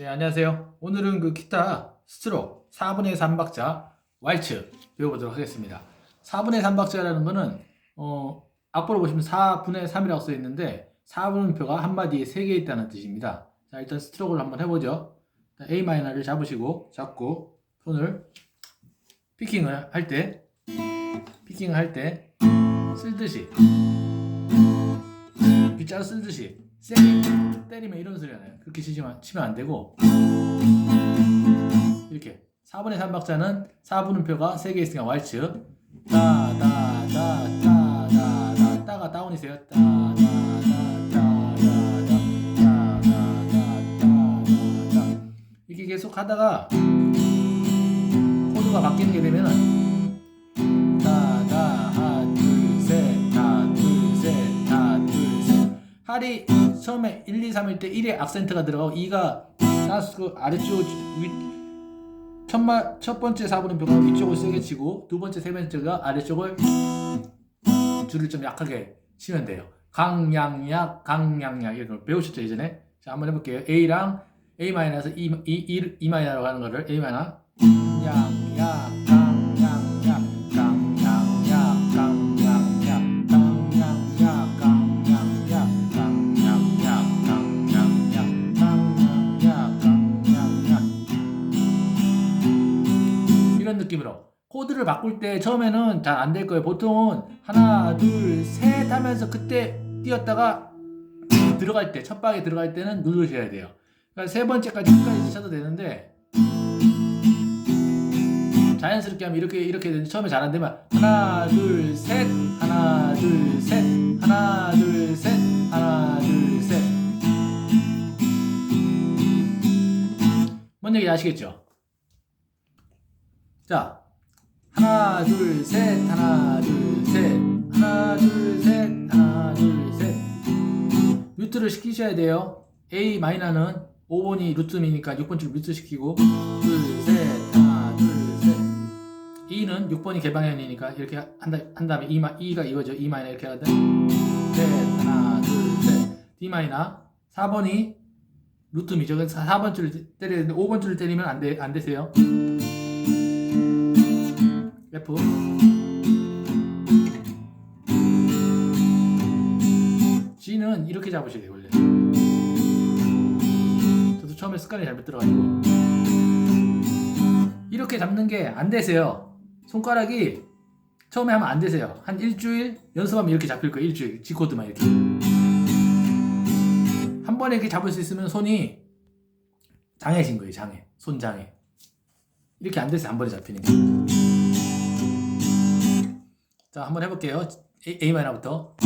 네, 안녕하세요. 오늘은 그 기타 스트록 4분의 3박자 왈츠 배워보도록 하겠습니다. 4분의 3박자라는 거는 어, 악보를 보시면 4분의 3이라고 써 있는데 4분음표가 한 마디에 3개 있다는 뜻입니다. 자, 일단 스트록을 한번 해보죠. 자, A 마이너를 잡으시고 잡고 손을 피킹을 할 때 피킹을 할 때 쓸듯이 빗자루 쓸듯이 세게 때리면 이런 소리가 나요. 그렇게 치시면, 치면 안 되고 이렇게 4분의 3박자는 4분음표가 3개 있으니까 왈츠 따다다다다다 따가 다운이세요. 따다다다다다다다다다 이렇게 계속 하다가 코드가 바뀌는 게 되면은 따다 하나 둘셋 하나 둘셋 하나 둘셋 할이 처음에 1, 2, 3일 때 1에 악센트가 들어가고 2가 따스고 아래쪽 위, 첫마, 첫 번째 4분음표가 위쪽을 세게 치고 두 번째 세 번째가 아래쪽을 줄을 좀 약하게 치면 돼요. 강양약 강양약 이런 걸 배우셨죠 예전에? 자 한번 해볼게요. A랑 A 마이너스 E, 마이너라고 하는 거를 A 마이너 양약 강양 이런 느낌으로 코드를 바꿀 때 처음에는 잘 안 될 거예요. 보통은 하나, 둘, 셋 하면서 그때 뛰었다가 들어갈 때, 첫 방에 들어갈 때는 누르셔야 돼요. 그러니까 세 번째까지 끝까지 쳐도 되는데 자연스럽게 하면 이렇게 이렇게 되는데 처음에 잘 안 되면 하나, 둘, 셋, 하나, 둘, 셋, 하나, 둘, 셋, 하나, 둘, 셋. 뭔 얘기 아시겠죠? 자, 하나, 둘, 셋, 하나, 둘, 셋, 하나, 둘, 셋, 하나, 둘, 셋. 뮤트를 시키셔야 돼요. A 마이너는 5번이 루트미니까 6번 줄 뮤트 시키고, 둘, 셋, 하나, 둘, 셋. E는 6번이 개방현이니까 이렇게 한, 다, 한 다음에 E, 마, E가 이거죠. E 마이너 이렇게 하든, 셋, 하나, 둘, 셋. D 마이너. 4번이 루트미죠. 그래서 4번 줄을 때려야 되는데 5번 줄을 때리면 안, 돼, 안 되세요. F. G는 이렇게 잡으셔야 돼요 원래. 저도 처음에 습관이 잘못 들어가지고. 이렇게 잡는 게 안 되세요. 손가락이 처음에 하면 안 되세요. 한 일주일 연습하면 이렇게 잡힐 거예요 일주일. G 코드만 이렇게. 한 번에 이렇게 잡을 수 있으면 손이 장애신 거예요 장애. 손장애. 이렇게 안 돼서 한 번에 잡히는 거예요 자, 한번 해볼게요. A, A 마이너부터.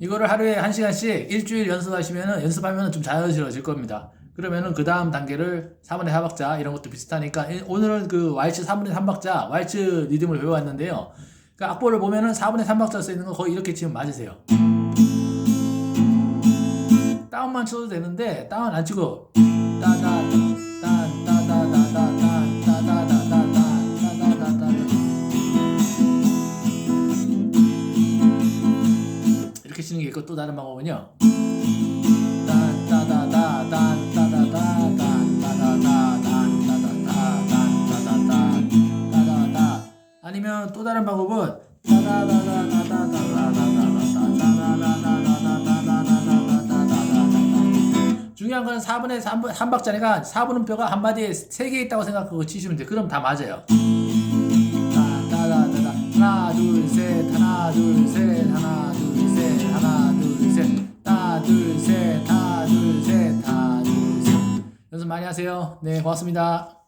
이거를 하루에 한 시간씩 일주일 연습하시면은 연습하면은 좀 자연스러워질 겁니다. 그러면은 그 다음 단계를 4분의 4박자 이런 것도 비슷하니까 오늘은 그 왈츠 3분의 3박자 왈츠 리듬을 배워왔는데요. 그 악보를 보면은 4분의 3박자 써 있는 거 거의 이렇게 치면 맞으세요. 다운만 쳐도 되는데 다운 안 치고 이렇게 치는 게 있고 또 다른 방법은요. 중요한 건 4분의 3, 3박자니까 4분음표가 한 마디에 3개 있다고 생각하고 치시면 돼요. 그럼 다 맞아요. 하나 둘 셋 하나 둘 셋 하나 둘 셋 하나 둘셋 하나 둘셋 하나 둘셋 하나 둘셋 연습 많이 하세요. 네 고맙습니다.